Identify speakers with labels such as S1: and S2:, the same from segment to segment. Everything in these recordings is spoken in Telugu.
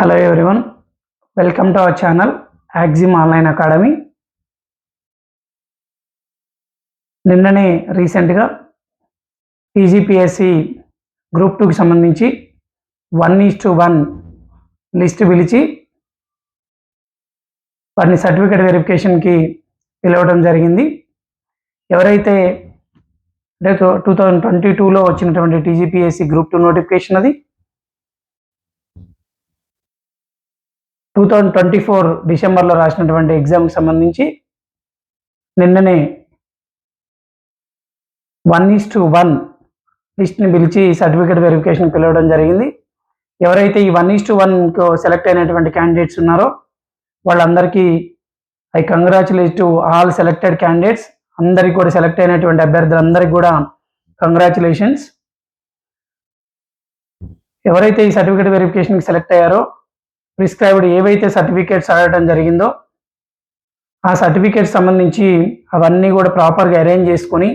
S1: Hello everyone welcome to our channel Axiom online academy నిన్ననే రీసెంట్గా టీజీపీఎస్సి గ్రూప్ టూకి సంబంధించి one is to one list పిలిచి వాటిని సర్టిఫికేట్ వెరిఫికేషన్కి పిలవడం జరిగింది. ఎవరైతే అంటే టూ థౌజండ్ ట్వంటీ టూలో వచ్చినటువంటి టీజీపీఎస్సి గ్రూప్ టూ నోటిఫికేషన్ అది టూ థౌజండ్ ట్వంటీ ఫోర్ డిసెంబర్లో రాసినటువంటి ఎగ్జామ్కి సంబంధించి నిన్ననే వన్ ఈస్ టు వన్ లిస్ట్ని పిలిచి సర్టిఫికేట్ వెరిఫికేషన్ పిలవడం జరిగింది. ఎవరైతే ఈ వన్ ఈస్ టు వన్కు సెలెక్ట్ అయినటువంటి క్యాండిడేట్స్ ఉన్నారో వాళ్ళందరికీ I congratulate to all selected candidates అందరికి కూడా సెలెక్ట్ అయినటువంటి అభ్యర్థులందరికీ కూడా కంగ్రాచులేషన్స్ ఎవరైతే ఈ సర్టిఫికేట్ వెరిఫికేషన్కి సెలెక్ట్ అయ్యారో ప్రిస్క్రైబ్డ్ ఏవైతే సర్టిఫికేట్స్ అడగడం జరిగిందో ఆ సర్టిఫికేట్స్ సంబంధించి అవన్నీ కూడా ప్రాపర్గా అరేంజ్ చేసుకొని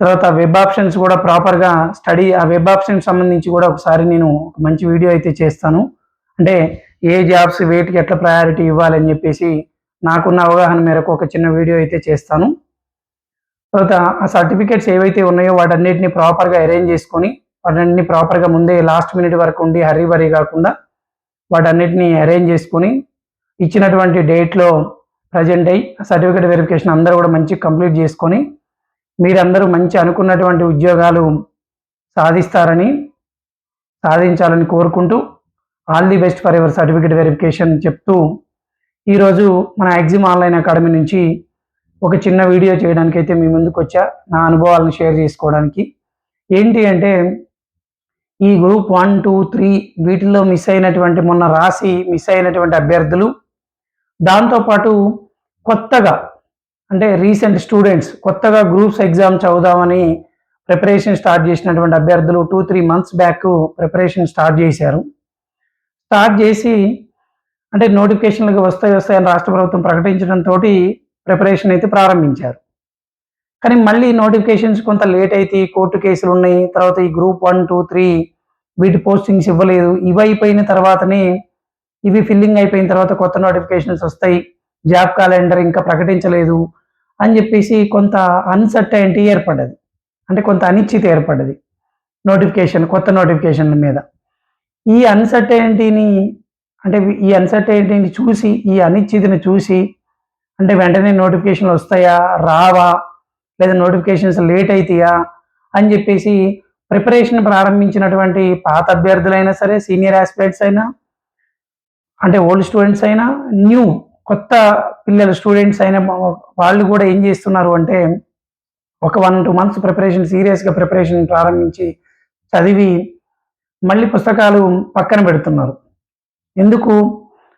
S1: తర్వాత వెబ్ ఆప్షన్స్ కూడా ప్రాపర్గా స్టడీ ఆ వెబ్ ఆప్షన్స్ సంబంధించి కూడా ఒకసారి నేను ఒక మంచి వీడియో అయితే చేస్తాను. అంటే ఏ జాబ్స్ వేటికి ఎట్లా ప్రయారిటీ ఇవ్వాలని చెప్పేసి నాకున్న అవగాహన మేరకు ఒక చిన్న వీడియో అయితే చేస్తాను. తర్వాత ఆ సర్టిఫికేట్స్ ఏవైతే ఉన్నాయో వాటన్నిటిని ప్రాపర్గా అరేంజ్ చేసుకొని వాటన్నిటిని ప్రాపర్గా ముందే లాస్ట్ మినిట్ వరకు ఉండి హరీ బరీ కాకుండా వాటన్నిటిని అరేంజ్ చేసుకొని ఇచ్చినటువంటి డేట్లో ప్రజెంట్ అయ్యి సర్టిఫికేట్ వెరిఫికేషన్ అందరూ కూడా మంచి కంప్లీట్ చేసుకొని మీరందరూ మంచి అనుకున్నటువంటి ఉద్యోగాలు సాధిస్తారని సాధించాలని కోరుకుంటూ all the best for ever certificate verification చెప్తూ ఈరోజు మన యాక్సిమ్ ఆన్లైన్ అకాడమీ నుంచి ఒక చిన్న వీడియో చేయడానికి అయితే మీ ముందుకు వచ్చా నా అనుభవాలను షేర్ చేసుకోవడానికి. ఏంటి అంటే ఈ గ్రూప్ వన్ టూ త్రీ వీటిల్లో మిస్ అయినటువంటి మొన్న రాసి మిస్ అయినటువంటి అభ్యర్థులు. దాంతోపాటు కొత్తగా అంటే రీసెంట్ స్టూడెంట్స్ కొత్తగా గ్రూప్స్ ఎగ్జామ్ చదువుదామని ప్రిపరేషన్ స్టార్ట్ చేసినటువంటి అభ్యర్థులు two three months back preparation start చేశారు. స్టార్ట్ చేసి అంటే నోటిఫికేషన్లకు వస్తాయి వస్తాయని రాష్ట్ర ప్రభుత్వం ప్రకటించడంతో ప్రిపరేషన్ అయితే ప్రారంభించారు. కానీ మళ్ళీ నోటిఫికేషన్స్ కొంత లేట్ అయితే కోర్టు కేసులు ఉన్నాయి. తర్వాత ఈ గ్రూప్ వన్ టూ త్రీ వీటి పోస్టింగ్స్ ఇవ్వలేదు. ఇవి అయిపోయిన తర్వాతనే ఇవి ఫిల్లింగ్ అయిపోయిన తర్వాత కొత్త నోటిఫికేషన్స్ వస్తాయి. జాబ్ క్యాలెండర్ ఇంకా ప్రకటించలేదు అని చెప్పేసి కొంత అన్సర్టైనిటీ ఏర్పడ్డది. అంటే కొంత అనిశ్చిత ఏర్పడ్డది నోటిఫికేషన్ కొత్త నోటిఫికేషన్ మీద. ఈ అన్సర్టైనిటీని అంటే ఈ అన్సర్టైనిటీని చూసి ఈ అనిశ్చితిని చూసి అంటే వెంటనే నోటిఫికేషన్లు వస్తాయా? రావా? లేదా నోటిఫికేషన్స్ లేట్ అవుతాయా అని చెప్పేసి ప్రిపరేషన్ ప్రారంభించినటువంటి పాత అభ్యర్థులైనా సరే సీనియర్ ఆస్పిరెంట్స్ అయినా అంటే ఓల్డ్ స్టూడెంట్స్ అయినా న్యూ కొత్త పిల్లలు స్టూడెంట్స్ అయినా వాళ్ళు కూడా ఏం చేస్తున్నారు అంటే ఒక వన్ టూ మంత్స్ ప్రిపరేషన్ సీరియస్గా ప్రిపరేషన్ ప్రారంభించి చదివి మళ్ళీ పుస్తకాలు పక్కన పెడుతున్నారు. ఎందుకు?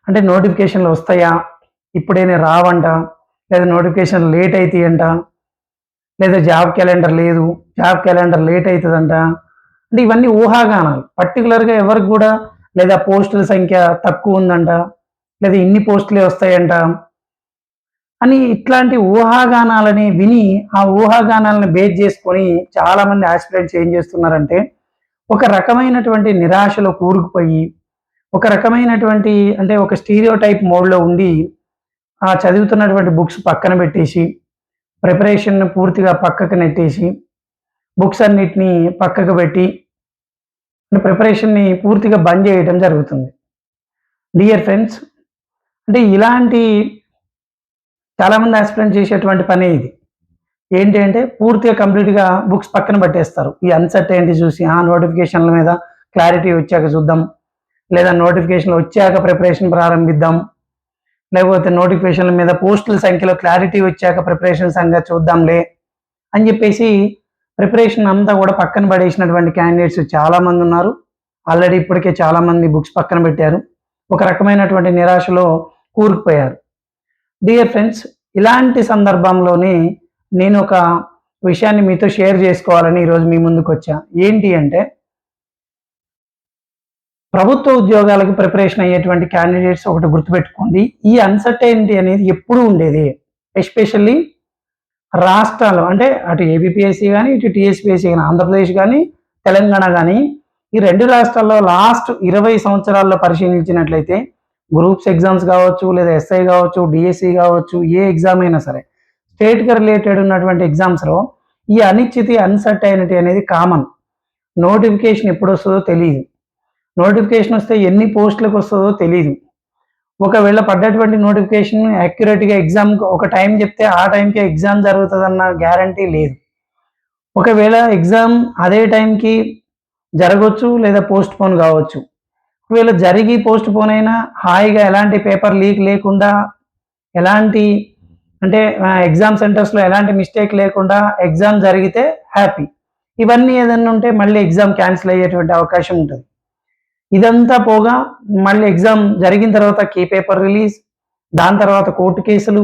S1: అంటే నోటిఫికేషన్లు వస్తాయా? ఇప్పుడేనే రావంట లేదా నోటిఫికేషన్ లేట్ అవుతాయంట లేదా జాబ్ క్యాలెండర్ లేదు జాబ్ క్యాలెండర్ లేట్ అవుతుందంట అంటే ఇవన్నీ ఊహాగానాలు. పర్టికులర్గా ఎవరికి కూడా లేదా పోస్టుల సంఖ్య తక్కువ ఉందంట లేదా ఇన్ని పోస్టులే వస్తాయంట అని ఇట్లాంటి ఊహాగానాలని విని ఆ ఊహాగానాలను బేస్ చేసుకొని చాలామంది ఆస్పిరెంట్స్ ఏం చేస్తున్నారంటే ఒక రకమైనటువంటి నిరాశలో కూరుకుపోయి ఒక రకమైనటువంటి అంటే ఒక స్టీరియో టైప్ మోడ్లో ఉండి ఆ చదువుతున్నటువంటి బుక్స్ పక్కన పెట్టేసి ప్రిపరేషన్ పూర్తిగా పక్కకు నెట్టేసి బుక్స్ అన్నిటినీ పక్కకు పెట్టి ప్రిపరేషన్ని పూర్తిగా బంద్ చేయడం జరుగుతుంది. డియర్ ఫ్రెండ్స్ అంటే ఇలాంటి చాలామంది ఆస్పిరెంట్ చేసేటువంటి పనే ఇది. ఏంటి అంటే పూర్తిగా కంప్లీట్గా బుక్స్ పక్కన పెట్టేస్తారు. ఈ అన్సర్టైనిటీ చూసి ఆ నోటిఫికేషన్ల మీద క్లారిటీ వచ్చాక చూద్దాం లేదా నోటిఫికేషన్ వచ్చాక ప్రిపరేషన్ ప్రారంభిద్దాం లేకపోతే నోటిఫికేషన్ల మీద పోస్టుల సంఖ్యలో క్లారిటీ వచ్చాక ప్రిపరేషన్ సంగతి చూద్దాంలే అని చెప్పేసి ప్రిపరేషన్ అంతా కూడా పక్కన పడేసినటువంటి క్యాండిడేట్స్ చాలామంది ఉన్నారు. ఆల్రెడీ ఇప్పటికే చాలామంది బుక్స్ పక్కన పెట్టారు. ఒక రకమైనటువంటి నిరాశలో కూరుకుపోయారు. డియర్ ఫ్రెండ్స్ ఇలాంటి సందర్భంలోనే నేను ఒక విషయాన్ని మీతో షేర్ చేసుకోవాలని ఈరోజు మీ ముందుకు వచ్చా. ఏంటి అంటే ప్రభుత్వ ఉద్యోగాలకు ప్రిపరేషన్ అయ్యేటువంటి క్యాండిడేట్స్ ఒకటి గుర్తుపెట్టుకోండి. ఈ అన్సర్టైనిటీ అనేది ఎప్పుడూ ఉండేది. ఎస్పెషల్లీ రాష్ట్రాలు అంటే అటు ఏబిపిఎస్సి కానీ ఇటు టీఎస్పిఎస్సి కానీ ఆంధ్రప్రదేశ్ కానీ తెలంగాణ కానీ ఈ రెండు రాష్ట్రాల్లో లాస్ట్ ఇరవై సంవత్సరాల్లో పరిశీలించినట్లయితే గ్రూప్స్ ఎగ్జామ్స్ కావచ్చు లేదా ఎస్ఐ కావచ్చు డిఎస్సి కావచ్చు ఏ ఎగ్జామ్ అయినా సరే స్టేట్కి రిలేటెడ్ ఉన్నటువంటి ఎగ్జామ్స్లో ఈ అనిశ్చితి అన్సర్టైనిటీ అనేది కామన్ నోటిఫికేషన్ ఎప్పుడు వస్తుందో తెలియదు. నోటిఫికేషన్ వస్తే ఎన్ని పోస్టులకు వస్తుందో తెలియదు ఒకవేళ పడ్డటువంటి నోటిఫికేషన్ యాక్యురేట్గా ఎగ్జామ్ ఒక టైం చెప్తే ఆ టైంకి ఎగ్జామ్ జరుగుతుందన్న గ్యారంటీ లేదు. ఒకవేళ ఎగ్జామ్ అదే టైంకి జరగవచ్చు లేదా పోస్ట్ పోన్ కావచ్చు. ఒకవేళ జరిగి పోస్ట్ పోన్ అయినా హాయిగా ఎలాంటి పేపర్ లీక్ లేకుండా ఎలాంటి అంటే ఎగ్జామ్ సెంటర్స్లో ఎలాంటి మిస్టేక్ లేకుండా ఎగ్జామ్ జరిగితే హ్యాపీ ఇవన్నీ ఏదన్నా ఉంటే మళ్ళీ ఎగ్జామ్ క్యాన్సిల్ అయ్యేటువంటి అవకాశం ఉంటుంది. ఇదంతా పోగా మళ్ళీ ఎగ్జామ్ జరిగిన తర్వాత కే పేపర్ రిలీజ్ దాని తర్వాత కోర్టు కేసులు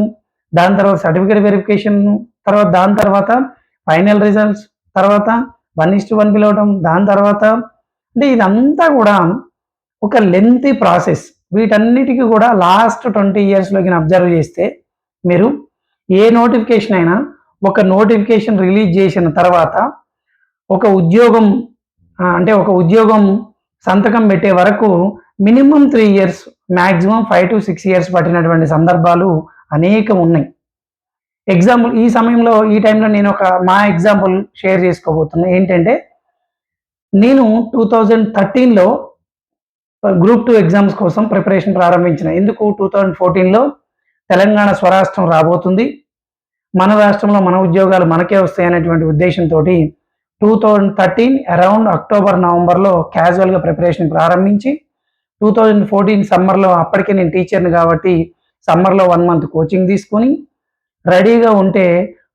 S1: దాని తర్వాత సర్టిఫికేట్ వెరిఫికేషన్ తర్వాత దాని తర్వాత ఫైనల్ రిజల్ట్స్ తర్వాత వన్ ఇస్ టు వన్ పిలవడం దాని తర్వాత అంటే ఇదంతా కూడా ఒక లెంతీ ప్రాసెస్ వీటన్నిటికీ కూడా లాస్ట్ ట్వంటీ ఇయర్స్లోకి అబ్జర్వ్ చేస్తే మీరు ఏ నోటిఫికేషన్ అయినా ఒక నోటిఫికేషన్ రిలీజ్ చేసిన తర్వాత ఒక ఉద్యోగం అంటే ఒక ఉద్యోగం సంతకం పెట్టే వరకు minimum three years maximum five to six years పట్టినటువంటి సందర్భాలు అనేకం ఉన్నాయి. ఎగ్జాంపుల్ ఈ సమయంలో ఈ టైంలో నేను ఒక మా ఎగ్జాంపుల్ షేర్ చేసుకోబోతున్నా. ఏంటంటే నేను టూ థౌజండ్ థర్టీన్లో గ్రూప్ టూ ఎగ్జామ్స్ కోసం ప్రిపరేషన్ ప్రారంభించిన. ఎందుకు? టూ థౌజండ్ ఫోర్టీన్లో తెలంగాణ స్వరాష్ట్రం రాబోతుంది. మన రాష్ట్రంలో మన ఉద్యోగాలు మనకే వస్తాయనేటువంటి ఉద్దేశంతో two thousand thirteen around October నవంబర్లో క్యాజువల్గా ప్రిపరేషన్ ప్రారంభించి టూ థౌజండ్ ఫోర్టీన్ సమ్మర్లో అప్పటికే నేను టీచర్ని కాబట్టి సమ్మర్లో వన్ మంత్ కోచింగ్ తీసుకొని రెడీగా ఉంటే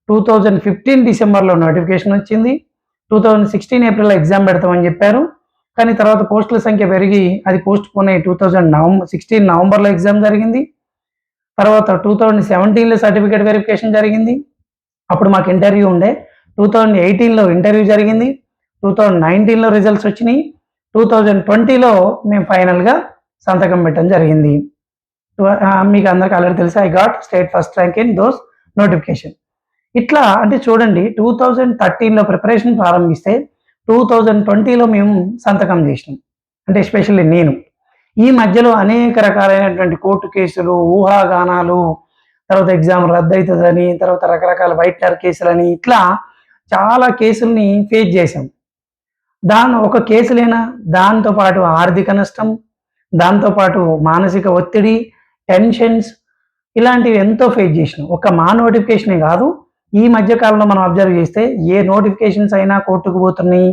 S1: టూ థౌజండ్ ఫిఫ్టీన్ డిసెంబర్లో నోటిఫికేషన్ వచ్చింది. టూ థౌజండ్ సిక్స్టీన్ ఏప్రిల్లో ఎగ్జామ్ పెడతామని చెప్పారు. కానీ తర్వాత పోస్టుల సంఖ్య పెరిగి అది పోస్ట్ పోనే టూ థౌజండ్ నవంబర్ సిక్స్టీన్ నవంబర్లో ఎగ్జామ్ జరిగింది. తర్వాత టూ థౌజండ్ సెవెంటీన్లో సర్టిఫికేట్ వెరిఫికేషన్ జరిగింది. అప్పుడు మాకు ఇంటర్వ్యూ ఉండే. టూ థౌజండ్ ఎయిటీన్లో ఇంటర్వ్యూ జరిగింది. టూ థౌజండ్ నైన్టీన్లో రిజల్ట్స్ వచ్చినాయి. టూ థౌజండ్ ట్వంటీలో మేము ఫైనల్గా సంతకం పెట్టడం జరిగింది. మీకు అందరికి ఆల్రెడీ తెలుసు? I got state first rank in those notification ఇట్లా అంటే చూడండి టూ థౌజండ్ థర్టీన్లో ప్రిపరేషన్ ప్రారంభిస్తే టూ థౌజండ్ ట్వంటీలో మేము సంతకం చేసినాం. అంటే ఎస్పెషల్లీ నేను. ఈ మధ్యలో అనేక రకాలైనటువంటి కోర్టు కేసులు ఊహాగానాలు తర్వాత ఎగ్జామ్ రద్దు అవుతుందని తర్వాత రకరకాల వైట్నర్ కేసులని ఇట్లా చాలా కేసుల్ని ఫేస్ చేశాం. దాని ఒక కేసులైనా దాంతోపాటు ఆర్థిక నష్టం దాంతోపాటు మానసిక ఒత్తిడి టెన్షన్స్ ఇలాంటివి ఎంతో ఫేస్ చేసినాం. ఒక మా నోటిఫికేషనే కాదు ఈ మధ్య కాలంలో మనం అబ్జర్వ్ చేస్తే ఏ నోటిఫికేషన్స్ అయినా కోర్టుకు పోతున్నాయి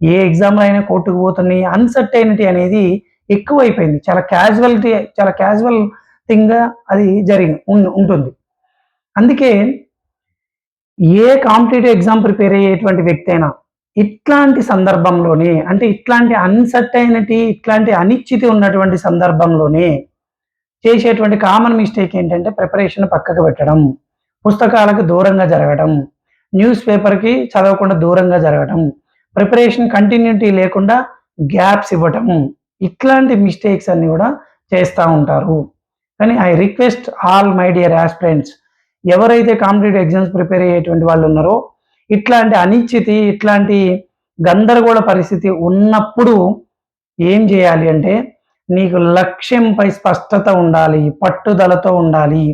S1: ఏ ఎగ్జామ్లు అయినా కోర్టుకు పోతున్నాయి అన్సర్టైనిటీ అనేది ఎక్కువైపోయింది. చాలా క్యాజువల్టీ చాలా క్యాజువల్ థింగ్గా అది జరిగి ఉంటుంది. అందుకే ఏ కాంపిటేటివ్ ఎగ్జామ్ ప్రిపేర్ అయ్యేటువంటి వ్యక్తి అయినా ఇట్లాంటి సందర్భంలోనే అంటే ఇట్లాంటి అన్సర్టైనిటీ ఇట్లాంటి అనిశ్చితి ఉన్నటువంటి సందర్భంలోనే చేసేటువంటి కామన్ మిస్టేక్ ఏంటంటే ప్రిపరేషన్ పక్కకు పెట్టడం పుస్తకాలకు దూరంగా జరగడం న్యూస్ పేపర్కి చదవకుండా దూరంగా జరగడం ప్రిపరేషన్ కంటిన్యూటీ లేకుండా గ్యాప్స్ ఇవ్వటం ఇట్లాంటి మిస్టేక్స్ అన్ని కూడా చేస్తూ ఉంటారు. కానీ I request all my dear aspirants ఎవరైతే కాంపిటేటివ్ ఎగ్జామ్స్ ప్రిపేర్ అయ్యేటువంటి వాళ్ళు ఉన్నారో ఇట్లాంటి అనిశ్చితి ఇట్లాంటి గందరగోళ పరిస్థితి ఉన్నప్పుడు ఏం చేయాలి అంటే నీకు లక్ష్యంపై స్పష్టత ఉండాలి పట్టుదలతో ఉండాలి.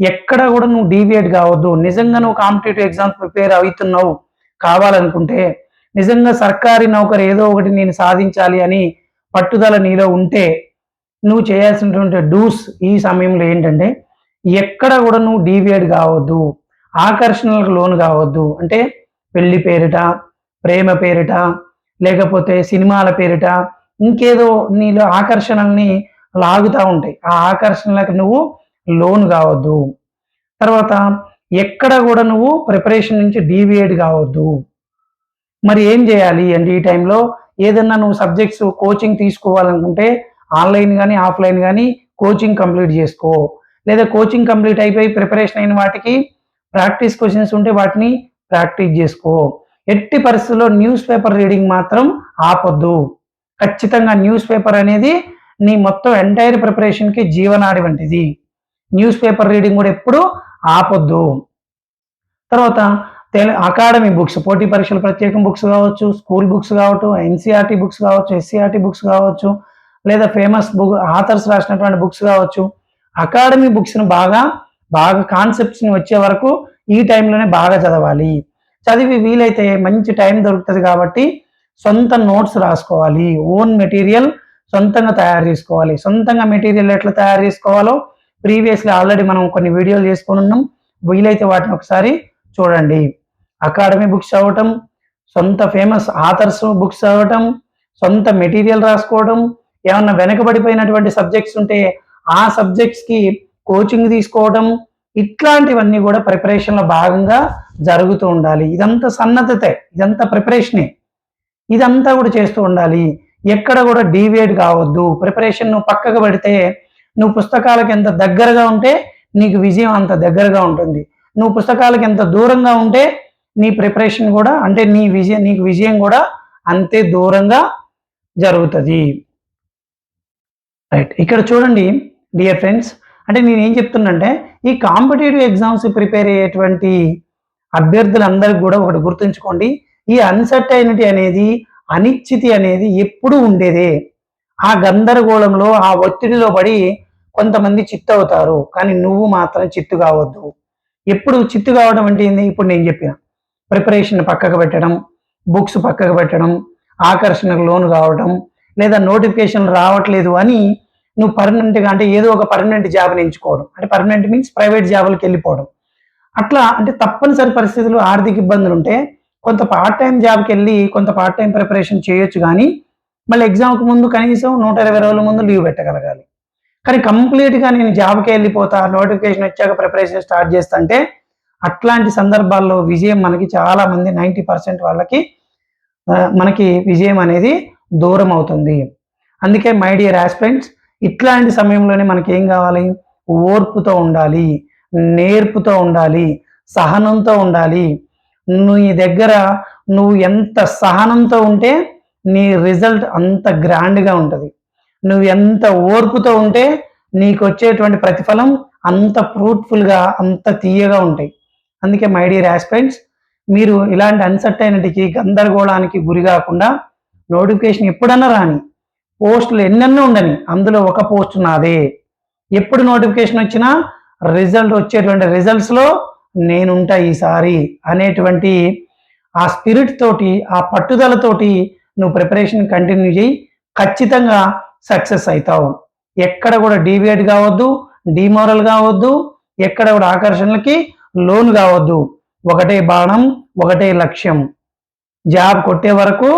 S1: ఎక్కడ కూడా నువ్వు డీవియేట్ కావద్దు. నిజంగా నువ్వు కాంపిటేటివ్ ఎగ్జామ్స్ ప్రిపేర్ అవుతున్నావు కావాలనుకుంటే నిజంగా సర్కారీ నౌకరు ఏదో ఒకటి నేను సాధించాలి అని పట్టుదల నీలో ఉంటే నువ్వు చేయాల్సినటువంటి డూస్ ఈ సమయంలో ఏంటంటే ఎక్కడ కూడా నువ్వు డీవియేట్ కావద్దు. ఆకర్షణలకు లోను కావద్దు. అంటే పెళ్ళి పేరిట ప్రేమ పేరిట లేకపోతే సినిమాల పేరిట ఇంకేదో నీలో ఆకర్షణల్ని లాగుతూ ఉంటాయి. ఆ ఆకర్షణలకు నువ్వు లోన్ కావద్దు. తర్వాత ఎక్కడ కూడా నువ్వు ప్రిపరేషన్ నుంచి డీవియేట్ కావద్దు. మరి ఏం చేయాలి? అంటే ఈ టైంలో ఏదన్నా నువ్వు సబ్జెక్ట్స్ కోచింగ్ తీసుకోవాలనుకుంటే ఆన్లైన్ కానీ ఆఫ్లైన్ కానీ కోచింగ్ కంప్లీట్ చేసుకో. లేదా కోచింగ్ కంప్లీట్ అయిపోయి ప్రిపరేషన్ అయిన వాటికి ప్రాక్టీస్ క్వశ్చన్స్ ఉంటే వాటిని ప్రాక్టీస్ చేసుకో. ఎట్టి పరిస్థితుల్లో న్యూస్ పేపర్ రీడింగ్ మాత్రం ఆపొద్దు. ఖచ్చితంగా న్యూస్ పేపర్ అనేది నీ మొత్తం ఎంటైర్ ప్రిపరేషన్కి జీవనాడి వంటిది. న్యూస్ పేపర్ రీడింగ్ కూడా ఎప్పుడు ఆపొద్దు. తర్వాత తెలు అకాడమీ బుక్స్ పోటీ పరీక్షల ప్రత్యేకం బుక్స్ కావచ్చు స్కూల్ బుక్స్ కావచ్చు ఎన్సీఆర్టీ బుక్స్ కావచ్చు ఎస్సీఆర్టీ బుక్స్ కావచ్చు లేదా ఫేమస్ బుక్ ఆథర్స్ రాసినటువంటి బుక్స్ కావచ్చు అకాడమీ బుక్స్ను బాగా బాగా కాన్సెప్ట్స్ని వచ్చే వరకు ఈ టైంలోనే బాగా చదవాలి. చదివి వీలైతే మంచి టైం దొరుకుతుంది కాబట్టి సొంత నోట్స్ రాసుకోవాలి. ఓన్ మెటీరియల్ సొంతంగా తయారు చేసుకోవాలి. సొంతంగా మెటీరియల్ ఎట్లా తయారు చేసుకోవాలో ప్రీవియస్లీ ఆల్రెడీ మనం కొన్ని వీడియోలు చేసుకొని ఉన్నాం. వీలైతే వాటిని ఒకసారి చూడండి. అకాడమీ బుక్స్ చదవటం సొంత ఫేమస్ ఆథర్స్ బుక్స్ చదవటం సొంత మెటీరియల్ రాసుకోవడం ఏమన్నా వెనకబడిపోయినటువంటి సబ్జెక్ట్స్ ఉంటే ఆ సబ్జెక్ట్స్కి కోచింగ్ తీసుకోవడం ఇట్లాంటివన్నీ కూడా ప్రిపరేషన్లో భాగంగా జరుగుతూ ఉండాలి. ఇదంతా సన్నద్ధతే ఇదంతా ప్రిపరేషనే ఇదంతా కూడా చేస్తూ ఉండాలి. ఎక్కడ కూడా డీవియేట్ కావద్దు. ప్రిపరేషన్ నువ్వు పక్కకు పెడితే నువ్వు పుస్తకాలకు ఎంత దగ్గరగా ఉంటే నీకు విజయం అంత దగ్గరగా ఉంటుంది. నువ్వు పుస్తకాలకు ఎంత దూరంగా ఉంటే నీ ప్రిపరేషన్ కూడా అంటే నీ విజయం నీకు విజయం కూడా అంతే దూరంగా జరుగుతుంది. రైట్ ఇక్కడ చూడండి డియర్ ఫ్రెండ్స్ అంటే నేను ఏం చెప్తున్నంటే ఈ కాంపిటేటివ్ ఎగ్జామ్స్ ప్రిపేర్ అయ్యేటువంటి అభ్యర్థులందరికీ కూడా ఒకటి గుర్తుంచుకోండి. ఈ అన్సర్టైనిటీ అనేది అనిశ్చితి అనేది ఎప్పుడూ ఉండేదే. ఆ గందరగోళంలో ఆ ఒత్తిడిలో పడి కొంతమంది చిత్తు అవుతారు కానీ నువ్వు మాత్రం చిత్తు కావద్దు. ఎప్పుడు చిత్తు కావడం అంటే ఏంది? ఇప్పుడు నేను చెప్పిన. ప్రిపరేషన్ పక్కకు పెట్టడం బుక్స్ పక్కకు పెట్టడం ఆకర్షణకు లోను కావడం లేదా నోటిఫికేషన్ రావట్లేదు అని నువ్వు పర్మనెంట్గా అంటే ఏదో ఒక పర్మనెంట్ జాబ్ని ఎంచుకోవడం. అంటే పర్మనెంట్ మీన్స్ ప్రైవేట్ జాబులకి వెళ్ళిపోవడం. అట్లా అంటే తప్పనిసరి పరిస్థితులు ఆర్థిక ఇబ్బందులు ఉంటే కొంత పార్ట్ టైం జాబ్కి వెళ్ళి కొంత పార్ట్ టైం ప్రిపరేషన్ చేయొచ్చు కానీ మళ్ళీ ఎగ్జామ్కి ముందు కనీసం నూట ఇరవై రోజుల ముందు లీవ్ పెట్టగలగాలి. కానీ కంప్లీట్గా నేను జాబ్కి వెళ్ళిపోతా నోటిఫికేషన్ వచ్చాక ప్రిపరేషన్ స్టార్ట్ చేస్తా అంటే అట్లాంటి సందర్భాల్లో విజయం మనకి చాలా మంది నైంటీ పర్సెంట్ వాళ్ళకి మనకి విజయం అనేది దూరం అవుతుంది. అందుకే మై డియర్ ఆస్పెంట్స్ ఇట్లాంటి సమయంలోనే మనకి ఏం కావాలి? ఓర్పుతో ఉండాలి నేర్పుతో ఉండాలి సహనంతో ఉండాలి. నీ దగ్గర నువ్వు ఎంత సహనంతో ఉంటే నీ రిజల్ట్ అంత గ్రాండ్గా ఉంటుంది. నువ్వు ఎంత ఓర్పుతో ఉంటే నీకు వచ్చేటువంటి ప్రతిఫలం అంత ఫ్రూట్ఫుల్గా అంత తీయగా ఉంటాయి. అందుకే మై డియర్ ఆస్పెంట్స్ మీరు ఇలాంటి అన్సర్టైనిటీకి గందరగోళానికి గురి కాకుండా నోటిఫికేషన్ ఎప్పుడన్నా రాని పోస్టులు ఎన్నెన్నో ఉండని అందులో ఒక పోస్ట్ నాదే. ఎప్పుడు నోటిఫికేషన్ వచ్చినా రిజల్ట్ వచ్చేటువంటి రిజల్ట్స్లో నేనుంటా ఈసారి అనేటువంటి ఆ స్పిరిట్ తోటి ఆ పట్టుదలతోటి నువ్వు ప్రిపరేషన్ కంటిన్యూ చేయి ఖచ్చితంగా సక్సెస్ అవుతావు ఎక్కడ కూడా డీవియేట్ కావద్దు డిమోరల్ కావద్దు ఎక్కడ కూడా ఆకర్షణలకి లోన్ కావద్దు. ఒకటే బాణం ఒకటే లక్ష్యం. జాబ్ కొట్టే వరకు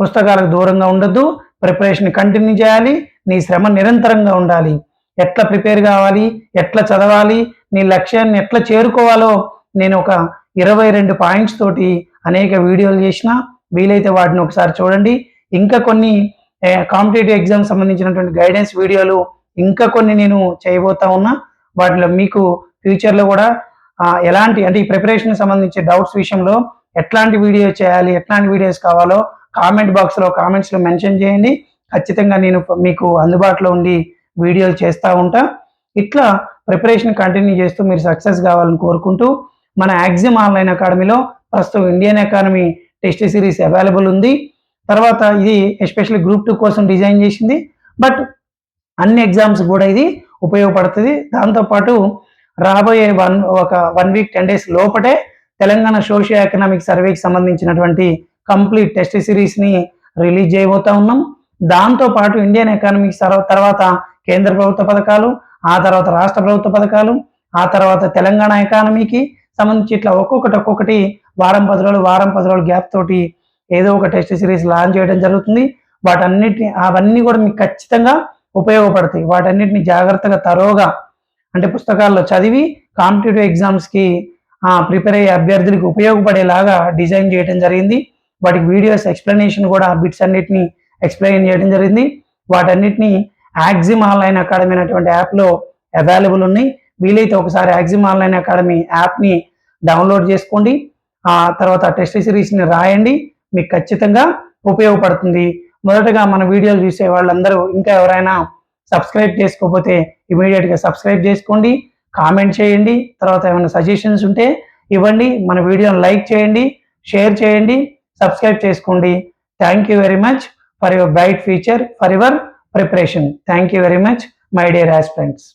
S1: పుస్తకాలకు దూరంగా ఉండొద్దు ప్రిపరేషన్ కంటిన్యూ చేయాలి. నీ శ్రమ నిరంతరంగా ఉండాలి. ఎట్లా ప్రిపేర్ కావాలి? ఎట్లా చదవాలి? నీ లక్ష్యాన్ని ఎట్లా చేరుకోవాలో నేను ఒక ఇరవై రెండు పాయింట్స్ తోటి అనేక వీడియోలు చేసిన. వీలైతే వాటిని ఒకసారి చూడండి. ఇంకా కొన్ని కాంపిటేటివ్ ఎగ్జామ్ సంబంధించినటువంటి గైడెన్స్ వీడియోలు ఇంకా కొన్ని నేను చేయబోతా ఉన్నా. వాటిలో మీకు ఫ్యూచర్లో కూడా ఎలాంటి అంటే ఈ ప్రిపరేషన్ సంబంధించి డౌట్స్ విషయంలో ఎట్లాంటి వీడియో చేయాలి? ఎట్లాంటి వీడియోస్ కావాలో కామెంట్ బాక్స్లో కామెంట్స్లో మెన్షన్ చేయండి. ఖచ్చితంగా నేను మీకు అందుబాటులో ఉండి వీడియోలు చేస్తూ ఉంటా. ఇట్లా ప్రిపరేషన్ కంటిన్యూ చేస్తూ మీరు సక్సెస్ కావాలని కోరుకుంటూ మన యాక్సిమ్ ఆన్లైన్ అకాడమీలో ప్రస్తుతం Indian economy test series available ఉంది. తర్వాత ఇది ఎస్పెషల్లీ గ్రూప్ టూ కోసం డిజైన్ చేసింది. బట్ అన్ని ఎగ్జామ్స్ కూడా ఇది ఉపయోగపడుతుంది. దాంతోపాటు రాబోయే వన్ ఒక వన్ వీక్ టెన్ డేస్ లోపటే తెలంగాణ సోషియో ఎకనామిక్ సర్వేకి సంబంధించినటువంటి కంప్లీట్ టెస్ట్ సిరీస్ని రిలీజ్ చేయబోతా ఉన్నాం. దాంతో పాటు ఇండియన్ ఎకానమీ తర్వాత కేంద్ర ప్రభుత్వ పథకాలు ఆ తర్వాత రాష్ట్ర ప్రభుత్వ పథకాలు ఆ తర్వాత తెలంగాణ ఎకానమీకి సంబంధించి ఇట్లా ఒక్కొక్కటి ఒక్కొక్కటి వారం పది రోజులు వారం పది రోజులు గ్యాప్ తోటి ఏదో ఒక టెస్ట్ సిరీస్ లాంచ్ చేయడం జరుగుతుంది. వాటన్నిటిని అవన్నీ కూడా మీకు ఖచ్చితంగా ఉపయోగపడతాయి. వాటన్నిటిని జాగ్రత్తగా తరోగా అంటే పుస్తకాల్లో చదివి కాంపిటేటివ్ ఎగ్జామ్స్కి ప్రిపేర్ అయ్యే అభ్యర్థులకు ఉపయోగపడేలాగా డిజైన్ చేయడం జరిగింది. వాటికి వీడియోస్ ఎక్స్ప్లెనేషన్ కూడా బిట్స్ అన్నిటిని ఎక్స్ప్లెయిన్ చేయడం జరిగింది. వాటన్నిటిని యాక్సిమ్ ఆన్లైన్ అకాడమీ అనేటువంటి యాప్లో అవైలబుల్ ఉన్నాయి. వీలైతే ఒకసారి యాక్సిమ్ ఆన్లైన్ అకాడమీ యాప్ని డౌన్లోడ్ చేసుకోండి. ఆ తర్వాత టెస్ట్ సిరీస్ని రాయండి. మీకు ఖచ్చితంగా ఉపయోగపడుతుంది. మొదటగా మన వీడియోలు చూసే వాళ్ళందరూ ఇంకా ఎవరైనా సబ్స్క్రైబ్ చేసుకోకపోతే ఇమీడియట్గా సబ్స్క్రైబ్ చేసుకోండి. కామెంట్ చేయండి. తర్వాత ఏమైనా సజెషన్స్ ఉంటే ఇవ్వండి. మన వీడియోని లైక్ చేయండి. షేర్ చేయండి. సబ్స్క్రైబ్ చేసుకోండి. Thank you very much for your bright future for your preparation thank you very much my dear aspirants